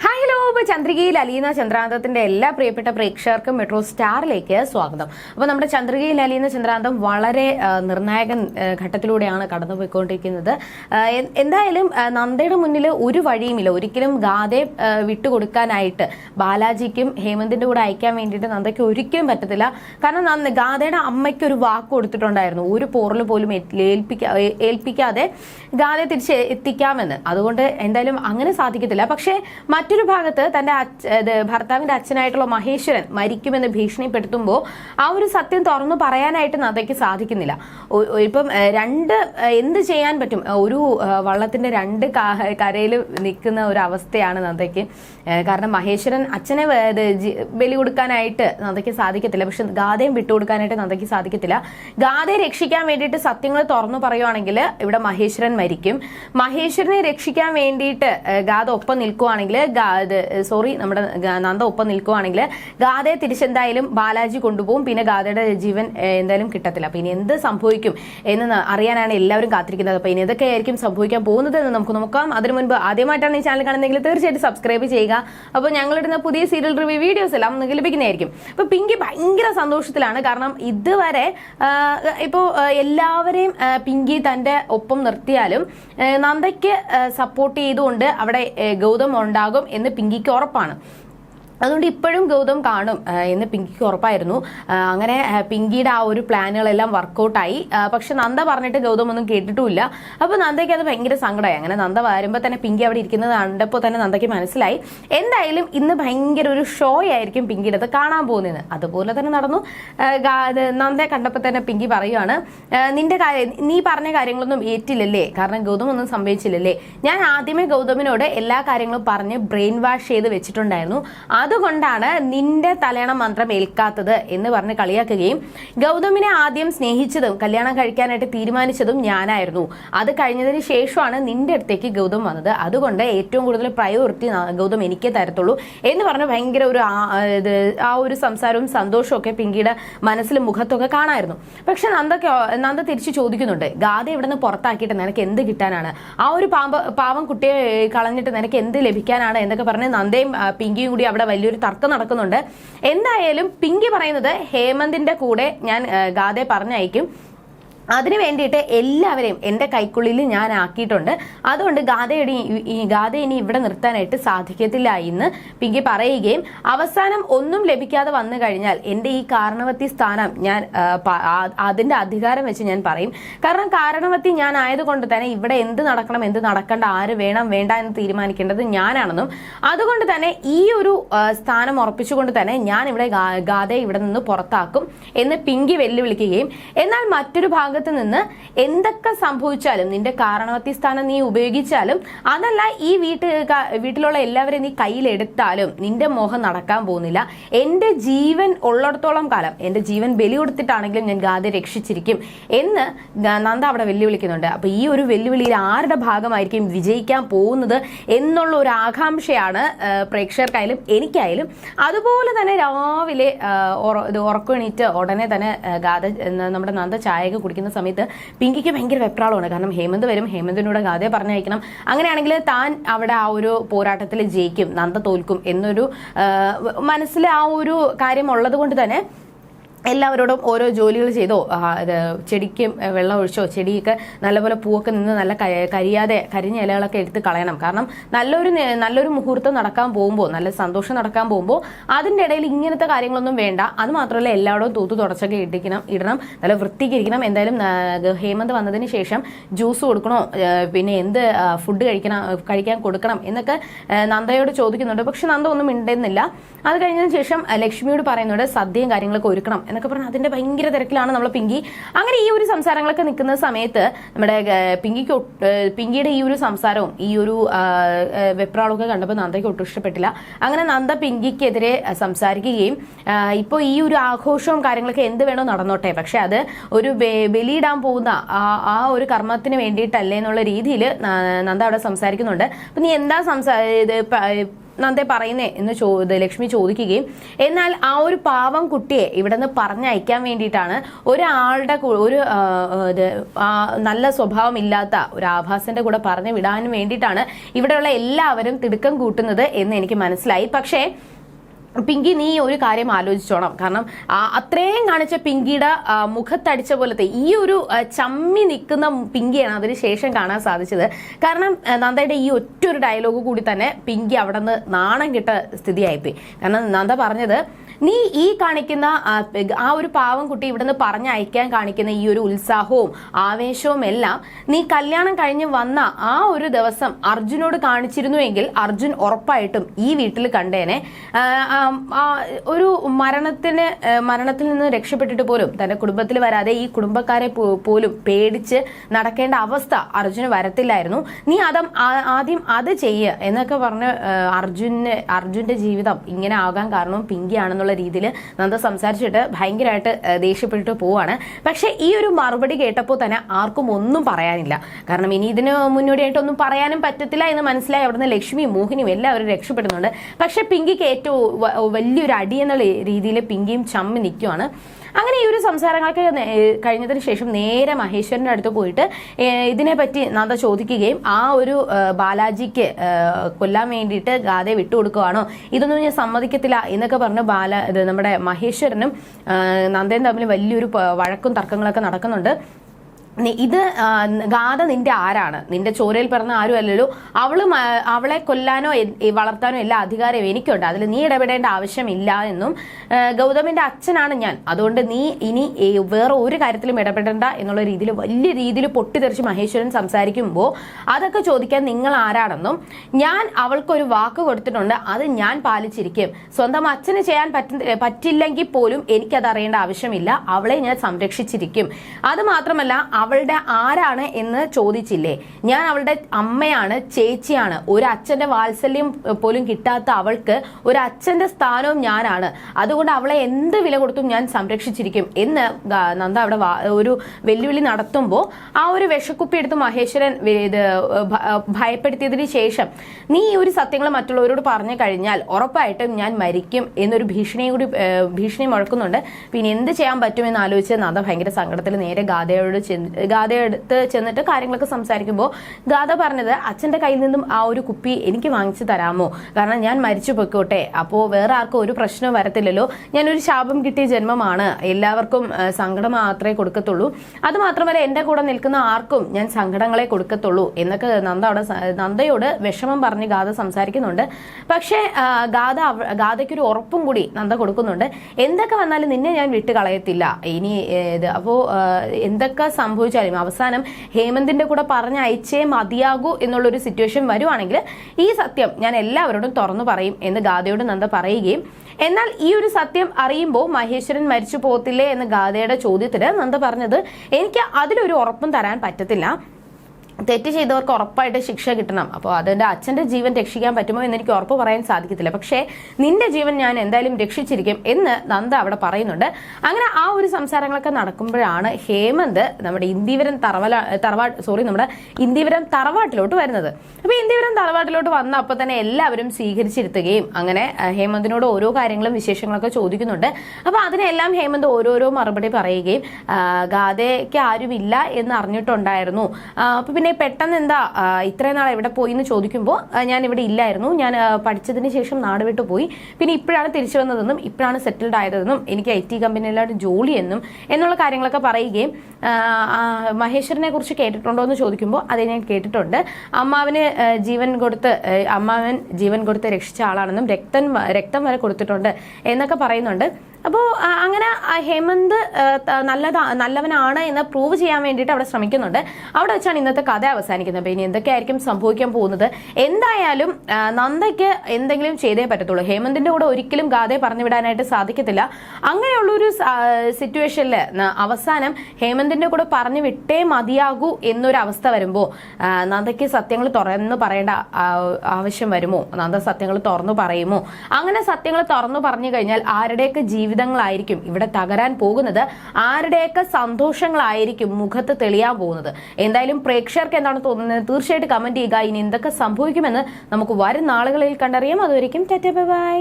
Hi, hello ചന്ദ്രികയിൽ അലീന ചന്ദ്രാന്തത്തിന്റെ എല്ലാ പ്രിയപ്പെട്ട പ്രേക്ഷകർക്കും മെട്രോ സ്റ്റാറിലേക്ക് സ്വാഗതം. അപ്പോൾ നമ്മുടെ ചന്ദ്രികയിൽ അലീന ചന്ദ്രാന്തം വളരെ നിർണായക ഘട്ടത്തിലൂടെയാണ് കടന്നുപോയിക്കൊണ്ടിരിക്കുന്നത്. എന്തായാലും നന്ദയുടെ മുന്നിൽ ഒരു വഴിയുമില്ല. ഒരിക്കലും ഗാഥയെ വിട്ടുകൊടുക്കാനായിട്ട് ബാലാജിക്കും ഹേമന്തിന്റെ കൂടെ അയക്കാൻ വേണ്ടിയിട്ട് നന്ദയ്ക്ക് ഒരിക്കലും പറ്റത്തില്ല. കാരണം ഗാഥയുടെ അമ്മയ്ക്ക് ഒരു വാക്ക് കൊടുത്തിട്ടുണ്ടായിരുന്നു. ഒരു പോറൽ പോലും ഏൽപ്പിക്കാ ഏൽപ്പിക്കാതെ ഗാഥയെ തിരിച്ച് എത്തിക്കാമെന്ന്. അതുകൊണ്ട് എന്തായാലും അങ്ങനെ സാധിക്കത്തില്ല. പക്ഷേ മറ്റൊരു ഭാഗത്ത് തന്റെ ഭർത്താവിന്റെ അച്ഛനായിട്ടുള്ള മഹേശ്വരൻ മരിക്കുമെന്ന് ഭീഷണിപ്പെടുത്തുമ്പോൾ ആ ഒരു സത്യം തുറന്നു പറയാനായിട്ട് നദയ്ക്ക് സാധിക്കുന്നില്ല. ഇപ്പം രണ്ട് എന്ത് ചെയ്യാൻ പറ്റും? ഒരു വള്ളത്തിന്റെ രണ്ട് കരയിൽ നിൽക്കുന്ന ഒരു അവസ്ഥയാണ് നദയ്ക്ക്. കാരണം മഹേശ്വരൻ അച്ഛനെ ബലി കൊടുക്കാനായിട്ട് നന്ദയ്ക്ക് സാധിക്കത്തില്ല. പക്ഷെ ഗാഥയും വിട്ടുകൊടുക്കാനായിട്ട് നദയ്ക്ക് സാധിക്കത്തില്ല. ഗാഥയെ രക്ഷിക്കാൻ വേണ്ടിയിട്ട് സത്യങ്ങൾ തുറന്നു പറയുവാണെങ്കിൽ ഇവിടെ മഹേശ്വരൻ മരിക്കും. മഹേശ്വരനെ രക്ഷിക്കാൻ വേണ്ടിയിട്ട് ഗാഥ ഒപ്പം നിൽക്കുവാണെങ്കിൽ സോറി നമ്മുടെ നന്ദ ഒപ്പം നിൽക്കുവാണെങ്കിൽ ഗാഥയെ തിരിച്ചെന്തായാലും ബാലാജി കൊണ്ടുപോകും. പിന്നെ ഗാഥയുടെ ജീവൻ എന്തായാലും കിട്ടത്തില്ല. അപ്പൊ ഇനി എന്ത് സംഭവിക്കും എന്ന് അറിയാനാണ് എല്ലാവരും കാത്തിരിക്കുന്നത്. അപ്പൊ ഇനി ഇതൊക്കെയായിരിക്കും സംഭവിക്കാൻ പോകുന്നത് എന്ന് നമുക്ക് നോക്കാം. അതിനു മുൻപ് ആദ്യമായിട്ടാണ് ഈ ചാനൽ കാണുന്നതെങ്കിൽ തീർച്ചയായിട്ടും സബ്സ്ക്രൈബ് ചെയ്യുക. അപ്പോൾ ഞങ്ങളിടുന്ന പുതിയ സീരിയൽ റിവ്യൂ വീഡിയോസ് എല്ലാം നിങ്ങൾക്ക് ലഭിക്കുന്നതായിരിക്കും. അപ്പൊ പിങ്കി ഭയങ്കര സന്തോഷത്തിലാണ്. കാരണം ഇതുവരെ ഇപ്പോൾ എല്ലാവരെയും പിങ്കി തന്റെ ഒപ്പം നിർത്തിയാലും നന്ദയ്ക്ക് സപ്പോർട്ട് ചെയ്തുകൊണ്ട് അവിടെ ഗൗതം ഉണ്ടാകും എന്ന് പിങ്കിക്ക് ഉറപ്പാണ്. അതുകൊണ്ട് ഇപ്പോഴും ഗൗതം കാണും എന്ന് പിങ്കിക്ക് ഉറപ്പായിരുന്നു. അങ്ങനെ പിങ്കിയുടെ ആ ഒരു പ്ലാനുകളെല്ലാം വർക്കൗട്ടായി. പക്ഷെ നന്ദ പറഞ്ഞിട്ട് ഗൗതം ഒന്നും കേട്ടിട്ടുമില്ല. അപ്പോൾ നന്ദയ്ക്ക് അത് ഭയങ്കര സങ്കടമായി അങ്ങനെ നന്ദ വരുമ്പോൾ തന്നെ പിങ്കി അവിടെ ഇരിക്കുന്നത് കണ്ടപ്പോൾ തന്നെ നന്ദയ്ക്ക് മനസ്സിലായി. എന്തായാലും ഇന്ന് ഭയങ്കര ഒരു ഷോ ആയിരിക്കും പിങ്കിയുടെ അത് കാണാൻ പോകുന്നത് അതുപോലെ തന്നെ നടന്നു. നന്ദ നന്ദയെ കണ്ടപ്പോൾ തന്നെ പിങ്കി പറയുവാണ് നിന്റെ കാര്യം നീ പറഞ്ഞ കാര്യങ്ങളൊന്നും ഏറ്റില്ലല്ലേ? കാരണം ഗൗതം ഒന്നും സംഭവിച്ചില്ലല്ലേ? ഞാൻ ആദ്യമേ ഗൗതമിനോട് എല്ലാ കാര്യങ്ങളും പറഞ്ഞ് ബ്രെയിൻ വാഷ് ചെയ്ത് വെച്ചിട്ടുണ്ടായിരുന്നു. അതുകൊണ്ടാണ് നിന്റെ തലയണ മന്ത്രം ഏൽക്കാത്തത് എന്ന് പറഞ്ഞ് കളിയാക്കുകയും ഗൗതമിനെ ആദ്യം സ്നേഹിച്ചതും കല്യാണം കഴിക്കാനായിട്ട് തീരുമാനിച്ചതും ഞാനായിരുന്നു. അത് കഴിഞ്ഞതിന് ശേഷമാണ് നിന്റെ അടുത്തേക്ക് ഗൗതം വന്നത്. അതുകൊണ്ട് ഏറ്റവും കൂടുതൽ പ്രയോറിറ്റി ഗൗതം എനിക്കേ തരത്തുള്ളൂ എന്ന് പറഞ്ഞ് ഭയങ്കര ഒരു ആ- ഒരു സംസാരവും സന്തോഷവും ഒക്കെ പിങ്കിയുടെ മനസ്സിലും മുഖത്തൊക്കെ കാണായിരുന്നു. പക്ഷെ നന്ദക്ക് നന്ദ തിരിച്ചു ചോദിക്കുന്നുണ്ട് ഗാഥ നിന്ന് പുറത്താക്കിയിട്ട് നിനക്ക് എന്ത് കിട്ടാനാണ്? ആ ഒരു പാമ്പ് പാവം കുട്ടിയെ കളഞ്ഞിട്ട് നിനക്ക് എന്ത് ലഭിക്കാനാണ്? എന്നൊക്കെ പറഞ്ഞ് നന്ദയും പിങ്കിയും കൂടി അവിടെ വലിയൊരു തർക്കം നടക്കുന്നുണ്ട്. എന്തായാലും പിങ്കി പറയുന്നത് ഹേമന്തിന്റെ കൂടെ ഞാൻ ഗാദെ പറഞ്ഞയക്കും. അതിനു വേണ്ടിയിട്ട് എല്ലാവരെയും എന്റെ കൈക്കുള്ളിൽ ഞാൻ ആക്കിയിട്ടുണ്ട്. അതുകൊണ്ട് ഗാഥയുടെ ഈ- ഗാഥ ഇനി ഇവിടെ നിർത്താനായിട്ട് സാധിക്കത്തില്ല എന്ന് പിങ്കി പറയുകയും അവസാനം ഒന്നും ലഭിക്കാതെ വന്നു കഴിഞ്ഞാൽ എന്റെ ഈ കാരണവത്തി സ്ഥാനം ഞാൻ അതിന്റെ അധികാരം വെച്ച് ഞാൻ പറയും. കാരണം കാരണവത്തി ഞാൻ ആയതുകൊണ്ട് തന്നെ ഇവിടെ എന്ത് നടക്കണം എന്ത് നടക്കേണ്ട ആര് വേണം വേണ്ട എന്ന് തീരുമാനിക്കേണ്ടത് ഞാനാണെന്നും അതുകൊണ്ട് തന്നെ ഈ ഒരു സ്ഥാനം ഉറപ്പിച്ചുകൊണ്ട് തന്നെ ഞാൻ ഇവിടെ ഗാഥയെ ഇവിടെ നിന്ന് പുറത്താക്കും എന്ന് പിങ്കി വെല്ലുവിളിക്കുകയും എന്നാൽ മറ്റൊരു ഭാഗത്ത് നിന്ന് എന്തൊക്കെ സംഭവിച്ചാലും നിന്റെ കാരണവത്തി സ്ഥാനം നീ ഉപയോഗിച്ചാലും അതല്ല ഈ വീട്ട് വീട്ടിലുള്ള എല്ലാവരെയും നീ കയ്യിലെടുത്താലും നിന്റെ മോഹം നടക്കാൻ പോകുന്നില്ല. എന്റെ ജീവൻ ഉള്ളിടത്തോളം കാലം എന്റെ ജീവൻ ബലി കൊടുത്തിട്ടാണെങ്കിലും ഞാൻ ഗാഥയെ രക്ഷിച്ചിരിക്കും എന്ന് നന്ദ അവിടെ വെല്ലുവിളിക്കുന്നുണ്ട്. അപ്പൊ ഈ ഒരു വെല്ലുവിളിയിൽ ആരുടെ ഭാഗമായിരിക്കും വിജയിക്കാൻ പോകുന്നത് എന്നുള്ള ഒരു ആകാംക്ഷയാണ് പ്രേക്ഷകർക്കായാലും എനിക്കായാലും. അതുപോലെ തന്നെ രാവിലെ ഇത് ഉടനെ തന്നെ ഗാഥ നമ്മുടെ നന്ദ ചായയൊക്കെ കുടിക്കുന്ന സമയത്ത് പിങ്കിക്ക് ഭയങ്കര വെപ്രാളമാണ്. കാരണം ഹേമന്ത് വരും ഹേമന്തിനോട് ഗാഥയെ പറഞ്ഞയക്കണം. അങ്ങനെയാണെങ്കിൽ താൻ അവിടെ ആ ഒരു പോരാട്ടത്തിൽ ജയിക്കും നന്ദ തോൽക്കും എന്നൊരു മനസ്സിൽ ആ ഒരു കാര്യം ഉള്ളത് കൊണ്ട് തന്നെ എല്ലാവരോടും ഓരോ ജോലികൾ ചെയ്തോ ചെടിക്ക് വെള്ളം ഒഴിച്ചോ ചെടിയൊക്കെ നല്ലപോലെ പൂവൊക്കെ നിന്ന് നല്ല കരിയാതെ കരിഞ്ഞ ഇലകളൊക്കെ എടുത്ത് കളയണം. കാരണം നല്ലൊരു നല്ലൊരു മുഹൂർത്തം നടക്കാൻ പോകുമ്പോൾ നല്ല സന്തോഷം നടക്കാൻ പോകുമ്പോൾ അതിന്റെ ഇടയിൽ ഇങ്ങനത്തെ കാര്യങ്ങളൊന്നും വേണ്ട. അത് മാത്രമല്ല എല്ലാവരോടും തൂത്ത് തുടച്ചൊക്കെ ഇട്ടിക്കണം ഇടണം നല്ല വൃത്തിക്കിരിക്കണം. എന്തായാലും ഹേമന്ത് വന്നതിന് ശേഷം ജ്യൂസ് കൊടുക്കണോ പിന്നെ എന്ത് ഫുഡ് കഴിക്കണം കഴിക്കാൻ കൊടുക്കണം എന്നൊക്കെ നന്ദയോട് ചോദിക്കുന്നുണ്ട്. പക്ഷെ നന്ദ ഒന്നും മിണ്ടുന്നില്ല. അത് കഴിഞ്ഞതിന് ശേഷം ലക്ഷ്മിയോട് പറയുന്നുണ്ട് സദ്യയും കാര്യങ്ങളൊക്കെ ഒരുക്കണം എന്നൊക്കെ പറഞ്ഞ് അതിന്റെ ഭയങ്കര തിരക്കിലാണ് നമ്മൾ പിങ്കി. അങ്ങനെ ഈ ഒരു സംസാരങ്ങളൊക്കെ നിൽക്കുന്ന സമയത്ത് നമ്മുടെ പിങ്കിക്ക് പിങ്കിയുടെ ഈ ഒരു സംസാരവും ഈ ഒരു വെപ്രാളൊക്കെ കണ്ടപ്പോൾ നന്ദയ്ക്ക് ഒട്ടും ഇഷ്ടപ്പെട്ടില്ല. അങ്ങനെ നന്ദ പിങ്കിക്കെതിരെ സംസാരിക്കുകയും ഇപ്പോൾ ഈ ഒരു ആഘോഷവും കാര്യങ്ങളൊക്കെ എന്ത് വേണോ നടന്നോട്ടെ. പക്ഷെ അത് ഒരു ബലിയിടാൻ പോകുന്ന ആ ഒരു കർമ്മത്തിന് വേണ്ടിയിട്ടല്ലേ എന്നുള്ള രീതിയിൽ നന്ദ അവിടെ സംസാരിക്കുന്നുണ്ട്. അപ്പം നീ എന്താ സംസാ ഇത് നന്ദെ പറയുന്നേ എന്ന് ചോ ലക്ഷ്മി ചോദിക്കുകയും എന്നാൽ ആ ഒരു പാവം കുട്ടിയെ ഇവിടെ നിന്ന് പറഞ്ഞയക്കാൻ വേണ്ടിയിട്ടാണ് ഒരാളുടെ ഒരു നല്ല സ്വഭാവം ഇല്ലാത്ത ഒരു ആഭാസന്റെ കൂടെ പറഞ്ഞു വിടാൻ വേണ്ടിയിട്ടാണ് ഇവിടെയുള്ള എല്ലാവരും തിടുക്കം കൂട്ടുന്നത് എന്ന് എനിക്ക് മനസ്സിലായി. പക്ഷേ പിങ്കി നീ ഒരു കാര്യം ആലോചിച്ചോണം. കാരണം അത്രയും കാണിച്ച പിങ്കിയുടെ മുഖത്തടിച്ച പോലത്തെ ഈ ഒരു ചമ്മി നിൽക്കുന്ന പിങ്കിയാണ് അതിന് ശേഷം കാണാൻ സാധിച്ചത്. കാരണം നന്ദയുടെ ഈ ഒറ്റ ഒരു ഡയലോഗ് കൂടി തന്നെ പിങ്കി അവിടെ നിന്ന് നാണം കിട്ട സ്ഥിതിയായിപ്പോയി. കാരണം നന്ദ പറഞ്ഞത് നീ ഈ കാണിക്കുന്ന ആ, ഒരു പാവം കുട്ടി ഇവിടുന്ന് പറഞ്ഞയക്കാൻ കാണിക്കുന്ന ഈ ഒരു ഉത്സാഹവും ആവേശവും എല്ലാം നീ കല്യാണം കഴിഞ്ഞ് വന്ന ആ ഒരു ദിവസം അർജുനോട് കാണിച്ചിരുന്നുവെങ്കിൽ അർജുൻ ഉറപ്പായിട്ടും ഈ വീട്ടിൽ കണ്ടേനെ. ഒരു മരണത്തിന് മരണത്തിൽ നിന്ന് രക്ഷപ്പെട്ടിട്ട് പോലും തന്റെ കുടുംബത്തിൽ വരാതെ ഈ കുടുംബക്കാരെ പോലും പേടിച്ച് നടക്കേണ്ട അവസ്ഥ അർജുന് വരത്തില്ലായിരുന്നു. നീ അതം ആദ്യം അത് ചെയ്യ എന്നൊക്കെ പറഞ്ഞ് അർജുനെ അർജുന് അർജുന്റെ ജീവിതം ഇങ്ങനെ ആകാൻ കാരണം പിങ്കിയാണെന്നുള്ള രീതിയിൽ നന്ദ സംസാരിച്ചിട്ട് ഭയങ്കരമായിട്ട് ദേഷ്യപ്പെട്ടിട്ട് പോവാണ്. പക്ഷെ ഈ ഒരു മറുപടി കേട്ടപ്പോൾ തന്നെ ആർക്കും ഒന്നും പറയാനില്ല. കാരണം ഇനി ഇതിന് മുന്നോടിയായിട്ടൊന്നും പറയാനും പറ്റത്തില്ല എന്ന് മനസ്സിലായി അവിടുന്ന് ലക്ഷ്മിയും മോഹിനിയും എല്ലാവരും രക്ഷപ്പെടുന്നുണ്ട്. പക്ഷെ പിങ്കിക്ക് ഏറ്റവും വലിയൊരു അടി എന്നുള്ള രീതിയിൽ പിങ്കിയും ചമ്മി നിൽക്കുവാണ്. അങ്ങനെ ഈ ഒരു സംസാരങ്ങൾക്ക് നേ- കഴിഞ്ഞതിന് ശേഷം നേരെ മഹേശ്വരന്റെ അടുത്ത് പോയിട്ട് ഇതിനെ ഇതിനെപ്പറ്റി നന്ദ ചോദിക്കുകയും ആ ഒരു ബാലാജിക്ക് കൊല്ലാൻ വേണ്ടിയിട്ട് ഗാഥയെ വിട്ടുകൊടുക്കുവാണോ ഇതൊന്നും ഞാൻ സമ്മതിക്കത്തില്ല എന്നൊക്കെ പറഞ്ഞ് ബാല നമ്മുടെ മഹേശ്വരനും നന്ദയും തമ്മിൽ വലിയൊരു വഴക്കും തർക്കങ്ങളൊക്കെ നടക്കുന്നുണ്ട്. ഇത് ഗാഥ നിന്റെ ആരാണ്? നിന്റെ ചോരയിൽ പിറന്ന ആരും അല്ലല്ലോ അവൾ അവളെ കൊല്ലാനോ വളർത്താനോ എല്ലാ അധികാരവും എനിക്കുണ്ട്. അതിൽ നീ ഇടപെടേണ്ട ആവശ്യമില്ല എന്നും ഗൗതമിന്റെ അച്ഛനാണ് ഞാൻ. അതുകൊണ്ട് നീ ഇനി വേറെ ഒരു കാര്യത്തിലും ഇടപെടേണ്ട എന്നുള്ള രീതിയിൽ വലിയ രീതിയിൽ പൊട്ടിത്തെറിച്ച് മഹേശ്വരൻ സംസാരിക്കുമ്പോൾ അതൊക്കെ ചോദിക്കാൻ നിങ്ങൾ ആരാണെന്നും ഞാൻ അവൾക്കൊരു വാക്ക് കൊടുത്തിട്ടുണ്ട് അത് ഞാൻ പാലിച്ചിരിക്കും. സ്വന്തം അച്ഛന് ചെയ്യാൻ പറ്റുന്ന പറ്റില്ലെങ്കിൽ പോലും എനിക്കത് അറിയേണ്ട ആവശ്യമില്ല. അവളെ ഞാൻ സംരക്ഷിച്ചിരിക്കും. അത് മാത്രമല്ല അവളുടെ ആരാണ് എന്ന് ചോദിച്ചില്ലേ? ഞാൻ അവളുടെ അമ്മയാണ് ചേച്ചിയാണ്. ഒരു അച്ഛന്റെ വാത്സല്യം പോലും കിട്ടാത്ത അവൾക്ക് ഒരു അച്ഛന്റെ സ്ഥാനവും ഞാനാണ്. അതുകൊണ്ട് അവളെ എന്ത് വില കൊടുത്തും ഞാൻ സംരക്ഷിച്ചിരിക്കും എന്ന് നന്ദ അവിടെ ഒരു വെല്ലുവിളി നടത്തുമ്പോൾ ആ ഒരു വിഷക്കുപ്പി എടുത്ത് മഹേശ്വരൻ ഇത് ഭയപ്പെടുത്തിയതിന് ശേഷം നീ ഈ ഒരു സത്യങ്ങൾ മറ്റുള്ളവരോട് പറഞ്ഞു കഴിഞ്ഞാൽ ഉറപ്പായിട്ടും ഞാൻ മരിക്കും എന്നൊരു ഭീഷണിയും കൂടി ഭീഷണി മുഴക്കുന്നുണ്ട്. പിന്നെ എന്ത് ചെയ്യാൻ പറ്റുമെന്ന് ആലോചിച്ച് നന്ദ ഭയങ്കര സങ്കടത്തിൽ നേരെ ഗാഥയോട് ചെന്ന് ഗാഥയെടുത്ത് ചെന്നിട്ട് കാര്യങ്ങളൊക്കെ സംസാരിക്കുമ്പോൾ ഗാഥ പറഞ്ഞത് അച്ഛന്റെ കയ്യിൽ നിന്നും ആ ഒരു കുപ്പി എനിക്ക് വാങ്ങിച്ചു തരാമോ? കാരണം ഞാൻ മരിച്ചു പൊയ്ക്കോട്ടെ. അപ്പോൾ വേറെ ആർക്കും ഒരു പ്രശ്നവും വരത്തില്ലല്ലോ. ഞാനൊരു ശാപം കിട്ടിയ ജന്മമാണ്. എല്ലാവർക്കും സങ്കടം മാത്രമേ കൊടുക്കത്തുള്ളൂ. അത് മാത്രമല്ല എന്റെ കൂടെ നിൽക്കുന്ന ആർക്കും ഞാൻ സങ്കടങ്ങളെ കൊടുക്കത്തുള്ളൂ. എന്നൊക്കെ നന്ദ അവിടെ നന്ദയോട് വിഷമം പറഞ്ഞ് ഗാഥ സംസാരിക്കുന്നുണ്ട്. പക്ഷേ ഗാഥ ഗാഥയ്ക്കൊരു ഉറപ്പും കൂടി നന്ദ കൊടുക്കുന്നുണ്ട്. എന്തൊക്കെ വന്നാലും നിന്നെ ഞാൻ വിട്ട് കളയത്തില്ല ഇനി ഇത് അപ്പോൾ എന്തൊക്കെ സംഭവിച്ചാലും അവസാനം ഹേമന്തിന്റെ കൂടെ പറഞ്ഞ അയച്ചേ മതിയാകൂ എന്നുള്ളൊരു സിറ്റുവേഷൻ വരുവാണെങ്കിൽ ഈ സത്യം ഞാൻ എല്ലാവരോടും തുറന്നു പറയും എന്ന് ഗാഥയോട് നന്ദ പറയുകയും എന്നാൽ ഈ ഒരു സത്യം അറിയുമ്പോൾ മഹേശ്വരൻ മരിച്ചു പോകത്തില്ലേ എന്ന് ഗാഥയുടെ ചോദ്യത്തിന് നന്ദ പറഞ്ഞത് എനിക്ക് അതിലൊരു ഉറപ്പും തരാൻ പറ്റത്തില്ല. തെറ്റ് ചെയ്തവർക്ക് ഉറപ്പായിട്ട് ശിക്ഷ കിട്ടണം. അപ്പോൾ അതിന്റെ അച്ഛന്റെ ജീവൻ രക്ഷിക്കാൻ പറ്റുമോ എന്ന് എനിക്ക് ഉറപ്പ് പറയാൻ സാധിക്കത്തില്ല. പക്ഷേ നിന്റെ ജീവൻ ഞാൻ എന്തായാലും രക്ഷിച്ചിരിക്കും എന്ന് നന്ദ അവിടെ പറയുന്നുണ്ട്. അങ്ങനെ ആ ഒരു സംസാരങ്ങളൊക്കെ നടക്കുമ്പോഴാണ് ഹേമന്ത് നമ്മുടെ ഇന്ദിവരം തറവല തറവാ സോറി നമ്മുടെ ഇന്ദിവരം തറവാട്ടിലോട്ട് വരുന്നത്. അപ്പോൾ ഇന്ദിവരം തറവാട്ടിലോട്ട് വന്ന അപ്പോൾ തന്നെ എല്ലാവരും സ്വീകരിച്ചിരുത്തുകയും അങ്ങനെ ഹേമന്തിനോട് ഓരോ കാര്യങ്ങളും വിശേഷങ്ങളൊക്കെ ചോദിക്കുന്നുണ്ട്. അപ്പോൾ അതിനെല്ലാം ഹേമന്ത് ഓരോരോ മറുപടി പറയുകയും ഗാഥയ്ക്ക് ആരുമില്ല എന്ന് അറിഞ്ഞിട്ടുണ്ടായിരുന്നു. അപ്പോൾ പിന്നെ പെട്ടെന്ന് എന്താ ഇത്രയും നാൾ എവിടെ പോയി എന്ന് ചോദിക്കുമ്പോൾ ഞാൻ ഇവിടെ ഇല്ലായിരുന്നു. ഞാൻ പഠിച്ചതിന് ശേഷം നാട് വിട്ടു പോയി. പിന്നെ ഇപ്പോഴാണ് തിരിച്ചു വന്നതെന്നും ഇപ്പോഴാണ് സെറ്റിൽഡ് ആയതെന്നും എനിക്ക് ഐ ടി കമ്പനിയിലാണ് ജോലി എന്നും എന്നുള്ള കാര്യങ്ങളൊക്കെ പറയുകയും മഹേശ്വരനെ കുറിച്ച് കേട്ടിട്ടുണ്ടോ എന്ന് ചോദിക്കുമ്പോൾ അത് ഞാൻ കേട്ടിട്ടുണ്ട്. അമ്മാവന് ജീവൻ കൊടുത്ത് അമ്മാവൻ ജീവൻ കൊടുത്ത് രക്ഷിച്ച ആളാണെന്നും രക്തം രക്തം വരെ കൊടുത്തിട്ടുണ്ട് എന്നൊക്കെ പറയുന്നുണ്ട്. അപ്പോൾ അങ്ങനെ ഹേമന്ത് നല്ലതാ നല്ലവനാണ് എന്ന് പ്രൂവ് ചെയ്യാൻ വേണ്ടിയിട്ട് അവിടെ ശ്രമിക്കുന്നുണ്ട്. അവിടെ വെച്ചാണ് ഇന്നത്തെ കഥ അവസാനിക്കുന്നത്. അപ്പോൾ ഇനി എന്തൊക്കെയായിരിക്കും സംഭവിക്കാൻ പോകുന്നത്? എന്തായാലും നന്ദയ്ക്ക് എന്തെങ്കിലും ചെയ്തേ പറ്റത്തുള്ളൂ. ഹേമന്തിന്റെ കൂടെ ഒരിക്കലും ഗാഥ പറഞ്ഞു വിടാനായിട്ട് സാധിക്കത്തില്ല. അങ്ങനെയുള്ളൊരു സിറ്റുവേഷനിൽ അവസാനം ഹേമന്തിന്റെ കൂടെ പറഞ്ഞു വിട്ടേ മതിയാകൂ എന്നൊരു അവസ്ഥ വരുമ്പോൾ നന്ദയ്ക്ക് സത്യങ്ങൾ തുറന്നു പറയേണ്ട ആവശ്യം വരുമോ? നന്ദ സത്യങ്ങൾ തുറന്നു പറയുമോ? അങ്ങനെ സത്യങ്ങൾ തുറന്നു പറഞ്ഞു കഴിഞ്ഞാൽ ആരുടെയൊക്കെ ജീവിതം ജീവിതങ്ങളായിരിക്കും ഇവിടെ തകരാൻ പോകുന്നത്. ആരുടെയൊക്കെ സന്തോഷങ്ങളായിരിക്കും മുഖത്ത് തെളിയാൻ പോകുന്നത്? എന്തായാലും പ്രേക്ഷകർക്ക് എന്താണ് തോന്നുന്നത്? തീർച്ചയായിട്ടും കമന്റ് ചെയ്യുക. ഇനി എന്തൊക്കെ സംഭവിക്കുമെന്ന് നമുക്ക് വരും നാളുകളിൽ കണ്ടറിയാം. അതുവരെയും ബൈ.